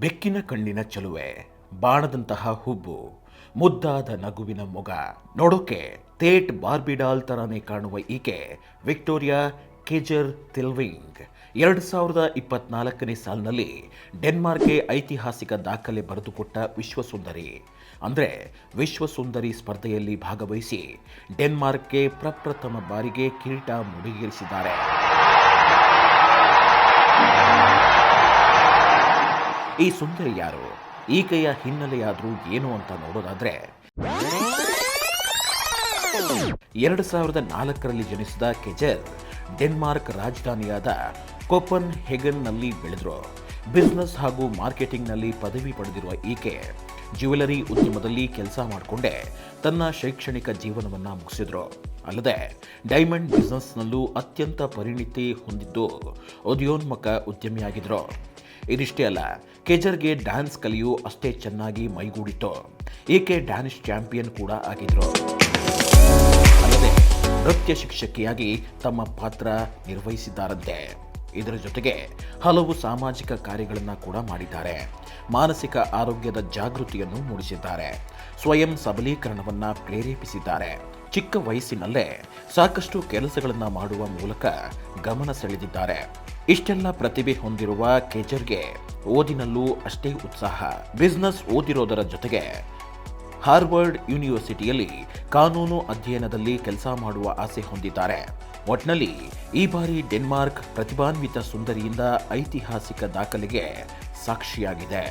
ಬೆಕ್ಕಿನ ಕಣ್ಣಿನ ಚಲುವೆ, ಬಾಣದಂತಹ ಹುಬ್ಬು, ಮುದ್ದಾದ ನಗುವಿನ ಮೊಗ. ನೋಡೋಕೆ ತೇಟ್ ಬಾರ್ಬಿಡಾಲ್ ಥರನೇ ಕಾಣುವ ಈಕೆ ವಿಕ್ಟೋರಿಯಾ ಕೆಜರ್ ತಿಲ್ವಿಂಗ್. ಎರಡು ಸಾವಿರದ ಇಪ್ಪತ್ನಾಲ್ಕನೇ ಸಾಲಿನಲ್ಲಿ ಡೆನ್ಮಾರ್ಕ್ಗೆ ಐತಿಹಾಸಿಕ ದಾಖಲೆ ಬರೆದುಕೊಟ್ಟ ವಿಶ್ವಸುಂದರಿ. ಅಂದರೆ ವಿಶ್ವಸುಂದರಿ ಸ್ಪರ್ಧೆಯಲ್ಲಿ ಭಾಗವಹಿಸಿ ಡೆನ್ಮಾರ್ಕ್ಗೆ ಪ್ರಪ್ರಥಮ ಬಾರಿಗೆ ಕಿರೀಟ ಮುಡಿಗೇರಿಸಿದ್ದಾರೆ. ಈ ಸುಂದರಿ ಯಾರು? ಈಕೆಯ ಹಿನ್ನೆಲೆಯಾದರೂ ಏನು ಅಂತ ನೋಡೋದಾದ್ರೆ, ಎರಡು ಸಾವಿರದ ನಾಲ್ಕರಲ್ಲಿ ಜನಿಸಿದ ಕೆಜರ್, ಡೆನ್ಮಾರ್ಕ್ ರಾಜಧಾನಿಯಾದ ಕೊಪನ್ ಹೆಗನ್ನಲ್ಲಿ ಬೆಳೆದರು. ಬಿಸ್ನೆಸ್ ಹಾಗೂ ಮಾರ್ಕೆಟಿಂಗ್ನಲ್ಲಿ ಪದವಿ ಪಡೆದಿರುವ ಈಕೆ ಜ್ಯುವೆಲರಿ ಉದ್ಯಮದಲ್ಲಿ ಕೆಲಸ ಮಾಡಿಕೊಂಡೇ ತನ್ನ ಶೈಕ್ಷಣಿಕ ಜೀವನವನ್ನು ಮುಗಿಸಿದರು. ಅಲ್ಲದೆ ಡೈಮಂಡ್ ಬಿಸ್ನೆಸ್ನಲ್ಲೂ ಅತ್ಯಂತ ಪರಿಣಿತಿ ಹೊಂದಿದ್ದು ಉದಯೋನ್ಮುಖ ಉದ್ಯಮಿಯಾಗಿದ್ರು. ಇದಿಷ್ಟೇ ಅಲ್ಲ ಕೆಜರ್ಗೆ ಡ್ಯಾನ್ಸ್ ಕಲಿಯು ಅಷ್ಟೇ ಚೆನ್ನಾಗಿ ಮೈಗೂಡಿತ್ತು. ಏಕೆ ಡ್ಯಾನ್ಸ್ ಚಾಂಪಿಯನ್ ಕೂಡ ಆಗಿದ್ರು? ಅಲ್ಲದೆ, ನೃತ್ಯ ಶಿಕ್ಷಕಿಯಾಗಿ ತಮ್ಮ ಪಾತ್ರ ನಿರ್ವಹಿಸಿದ್ದಾರಂತೆ. ಇದರ ಜೊತೆಗೆ ಹಲವು ಸಾಮಾಜಿಕ ಕಾರ್ಯಗಳನ್ನು ಕೂಡ ಮಾಡಿದ್ದಾರೆ. ಮಾನಸಿಕ ಆರೋಗ್ಯದ ಜಾಗೃತಿಯನ್ನು ಮೂಡಿಸಿದ್ದಾರೆ. ಸ್ವಯಂ ಸಬಲೀಕರಣವನ್ನ ಪ್ರೇರೇಪಿಸಿದ್ದಾರೆ. ಚಿಕ್ಕ ವಯಸ್ಸಿನಲ್ಲೇ ಸಾಕಷ್ಟು ಕೆಲಸಗಳನ್ನು ಮಾಡುವ ಮೂಲಕ ಗಮನ ಸೆಳೆದಿದ್ದಾರೆ. ಇಷ್ಟೆಲ್ಲ ಪ್ರತಿಭೆ ಹೊಂದಿರುವ ಕೆಜರ್ಗೆ ಓದಿನಲ್ಲೂ ಅಷ್ಟೇ ಉತ್ಸಾಹ. ಬಿಸ್ನೆಸ್ ಓದಿರೋದರ ಜೊತೆಗೆ ಹಾರ್ವರ್ಡ್ ಯೂನಿವರ್ಸಿಟಿಯಲ್ಲಿ ಕಾನೂನು ಅಧ್ಯಯನದಲ್ಲಿ ಕೆಲಸ ಮಾಡುವ ಆಸೆ ಹೊಂದಿದ್ದಾರೆ. ಒಟ್ನಲ್ಲಿ ಈ ಬಾರಿ ಡೆನ್ಮಾರ್ಕ್ ಪ್ರತಿಭಾನ್ವಿತ ಸುಂದರಿಯಿಂದ ಐತಿಹಾಸಿಕ ದಾಖಲೆಗೆ ಸಾಕ್ಷಿಯಾಗಿದೆ.